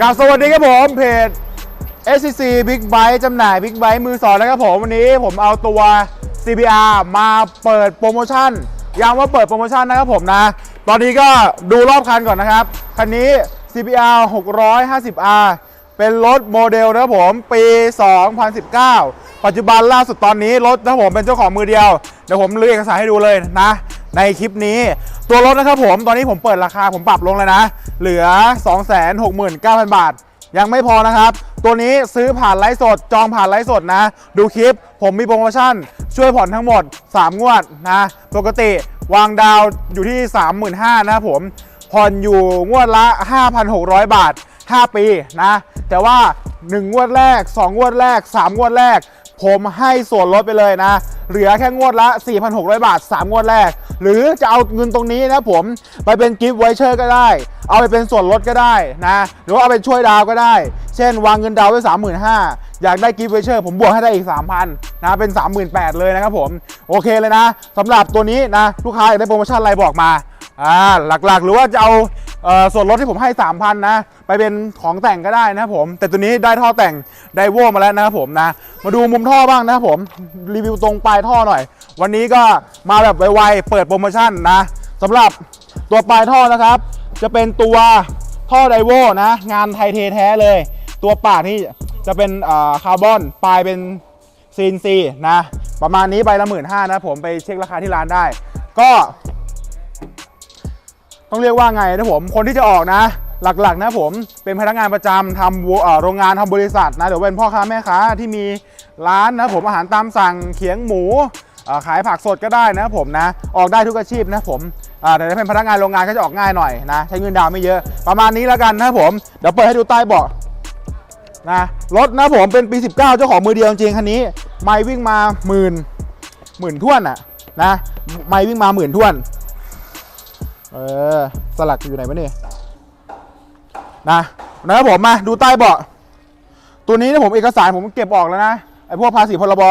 กราบสวัสดีครับผมเพจ SCC Big Bike จำหน่าย Big Bike มือสองนะครับผม วันนี้ผมเอาตัว CBR มาเปิดโปรโมชั่นย้ำว่าเปิดโปรโมชั่นนะครับผมนะ ตอนนี้ก็ดูรอบคันก่อนนะครับ คันนี้ CBR 650R เป็นรถโมเดลนะครับผมปี 2019 ปัจจุบันล่าสุดตอนนี้รถนะผมเป็นเจ้าของมือเดียว เดี๋ยวผมลือเอกสารให้ดูเลยนะ ในคลิปนี้ตัวรถนะครับผมตอนนี้ผมเปิดราคาผมปรับลงเลยนะ เหลือ 269,000 บาท ยังไม่พอนะครับ ตัวนี้ซื้อผ่านไลฟ์สด จองผ่านไลฟ์สดนะ ดูคลิปผมมีโปรโมชั่น ช่วยผ่อนทั้งหมด 3 งวดนะปกติวางดาวอยู่ที่ 35,000นะครับผมผ่อนอยู่งวดละ 5,600 บาท 5 ปีนะ แต่ว่า 1 งวดแรก 2 งวดแรก 3 งวดแรก ผมให้ส่วนลดไปเลยนะ เหลือแค่งวดละ 4,600 บาท 3 งวดแรก หรือจะเอาเงินตรงนี้นะผมไปเป็นกิฟต์ไวเชอร์ก็ได้ เอาไปเป็นส่วนลดก็ได้นะ หรือว่าเอาไปช่วยดาวก็ได้ เช่น วางเงินดาวไว้ 35,000 อยากได้กิฟต์ไวเชอร์ผมบวกให้ได้อีก 3,000นะเป็น 38,000เลยนะครับผมโอเคเลยนะสำหรับตัวนี้นะลูกค้าอยากได้โปรโมชั่นอะไรบอกมาอ่าหลักๆ หรือว่าจะเอา ส่วนลดที่ผมให้ 3,000 นะ ไปเป็นของแต่งก็ได้นะครับผม แต่ตัวนี้ได้ท่อแต่งไดโวมาแล้วนะครับผมนะ มาดูมุมท่อบ้างนะครับผม รีวิวตรงปลายท่อหน่อย วันนี้ก็มาแบบไวๆ เปิดโปรโมชั่นนะสำหรับตัวปลายท่อนะครับ จะเป็นตัวท่อไดโวนะ งานไทยเทแท้เลย ตัวปากนี่จะเป็นคาร์บอนปลายเป็นซีนซีนะ ประมาณนี้ใบละหมื่นห้านะผมไปเช็คราคาที่ร้านได้ ก็ ต้องเรียกว่าไงนะผมคนที่จะออกนะ หลักๆนะผมเป็นพนักงานประจำทำโรงงานทำบริษัทนะเดี๋ยวเป็นพ่อค้าแม่ค้าที่มีร้านนะผมอาหารตามสั่งเขียงหมูขายผักสดก็ได้นะผมนะ ออกได้ทุกอาชีพนะผมแต่ถ้าเป็นพนักงานโรงงานก็จะออกง่ายหน่อยนะ ใช้เงินดาวไม่เยอะ ประมาณนี้แล้วกันนะผมเดี๋ยวเปิดให้ดูใต้เบาะนะรถนะผมเป็นปี 19 เจ้าของมือเดียวจริงคันนี้ ไม่วิ่งมาหมื่นหมื่นท่วนอะนะไม่วิ่งมาหมื่นท่วน เออ สลักอยู่ไหนวะนี่นะนะครับผมมาดูใต้เบาะ ตัวนี้นะผมเอกสารผมเก็บออกแล้วนะไอ้พวกภาษีพรบ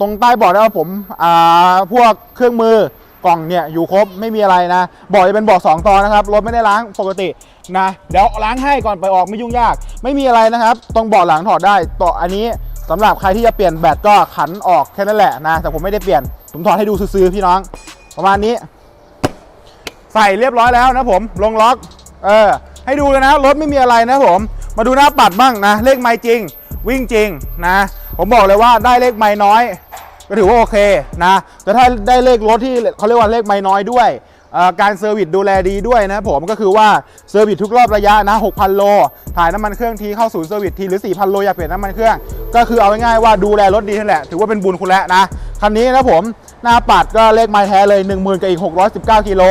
ตรงใต้เบาะแล้วผมอ่าพวกเครื่องมือกล่องเนี่ยอยู่ครบไม่มีอะไรนะเบาะจะเป็นเบาะสองตอนนะครับรถไม่ได้ล้างปกตินะเดี๋ยวล้างให้ก่อนไปออกไม่ยุ่งยาก ไม่มีอะไรนะครับตรงเบาะหลังถอดได้ต่ออันนี้สำหรับใครที่จะเปลี่ยนแบตก็ขันออกแค่นั้นแหละนะแต่ผมไม่ได้เปลี่ยนผมถอดให้ดูซื้อๆพี่น้อง ประมาณนี้ ใส่เรียบร้อยแล้วนะผมลงล็อกเออให้ดูเลยนะรถไม่มีอะไรนะผม มาดูหน้าปัดบ้างนะ เลขไม่จริง วิ่งจริงนะ ผมบอกเลยว่าได้เลขไม่น้อย ก็ถือว่าโอเคนะแต่ถ้าได้เลขรถที่เขาเรียกว่าเลขไม่น้อยด้วย การเซอร์วิสดูแลดีด้วยนะผมก็คือว่าเซอร์วิสทุกรอบระยะนะ 6,000 โล ถ่ายน้ำมันเครื่องทีเข้าศูนย์เซอร์วิสทีหรือ 4,000 โลอยากเปลี่ยนน้ำมันเครื่อง ก็คือเอาง่ายๆว่าดูแลรถดีนั่นแหละ ถือว่าเป็นบุญคุณแล้วนะ คันนี้นะผมหน้าปัดก็เลขไม้แท้เลย 1 0,000กับอีก 619กิโล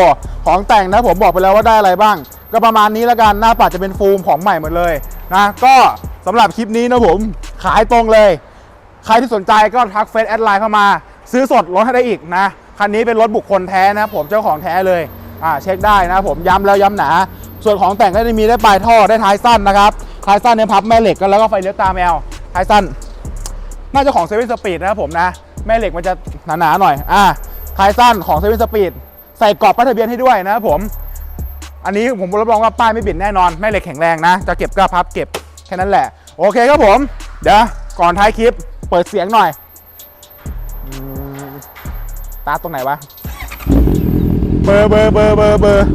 ของแต่งนะผมบอกไปแล้วว่าได้อะไรบ้าง ก็ประมาณนี้แล้วกันหน้าปัดจะเป็นฟูมของใหม่หมดเลยนะก็สำหรับคลิปนี้นะผมขายตรงเลย ใครที่สนใจก็ทักเฟซแอดไลน์เข้ามา ซื้อสดลดให้ได้อีกนะ คันนี้เป็นรถบุคคลแท้นะผมเจ้าของแท้เลยอ่าเช็คได้นะผมย้ำแล้วย้ำหนา ส่วนของแต่งก็จะมีได้ปลายท่อได้ท้ายสั้นนะครับท้ายสั้นเนี่ยพับแม่เหล็กกันแล้วก็ไฟเลี้ยวตาแมวท้ายสั้น น่าจะของเซเว่นสปีดนะครับผมนะแม่เหล็กมันจะหนาๆหน่อยอ่าท้ายสั้นของเซเว่นสปีดใส่กรอบป้ายทะเบียนให้ด้วยนะครับผม อันนี้ผมรับรองว่าป้ายไม่บิดแน่นอนแม่เหล็กแข็งแรงนะ จะเก็บก็พับเก็บแค่นั้นแหละ โอเคครับผม เดี๋ยวก่อนท้ายคลิป เปิดเสียงหน่อย ตาร์ตรงไหนวะ เบอร์เบอร์เบอร์เบอร์เบอร์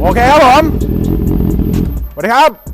โอเคครับผม สวัสดีครับ